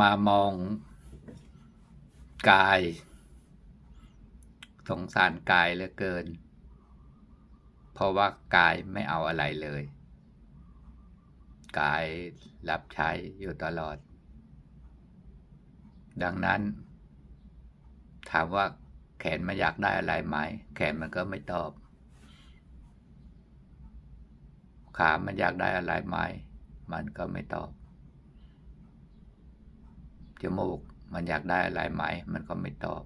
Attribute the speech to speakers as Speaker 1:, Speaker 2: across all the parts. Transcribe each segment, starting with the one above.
Speaker 1: มามองกาย สงสารกายเหลือเกิน เพราะว่ากายไม่เอาอะไรเลย กายรับใช้อยู่ตลอด ดังนั้น ถามว่าแขนมันอยากได้อะไรไหม แขนมันก็ไม่ตอบ ขามันอยากได้อะไรไหม มันก็ไม่ตอบ จมูก มันอยากได้อะไรไหม มันก็ไม่ตอบ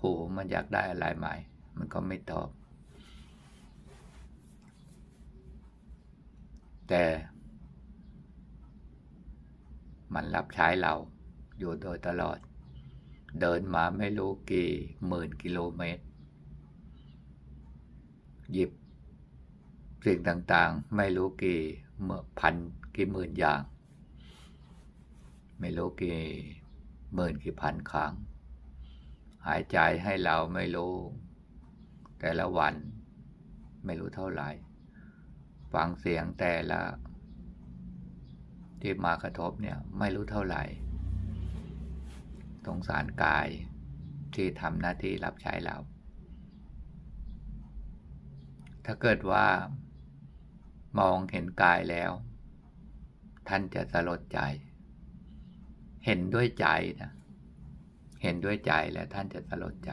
Speaker 1: หูมันอยากได้อะไรไหม มันก็ไม่ตอบ แต่ มันรับใช้เราอยู่โดยตลอด เดินมาไม่รู้กี่หมื่นกิโลเมตร หยิบสิ่งต่างๆ ไม่รู้กี่เมื่อพันกี่หมื่นอย่าง ไม่รู้กี่หมื่นกี่พันครั้ง หายใจให้เราไม่รู้ แต่ละวันไม่รู้เท่าไหร่ ฟังเสียงแต่ละ ที่มากระทบเนี่ยไม่รู้เท่าไหร่สงสารกายที่ทำหน้าที่รับใช้เรา ถ้าเกิดว่ามองเห็นกายแล้ว ท่านจะสลดใจ เห็นด้วยใจนะ เห็นด้วยใจแล้วท่านจะสลดใจ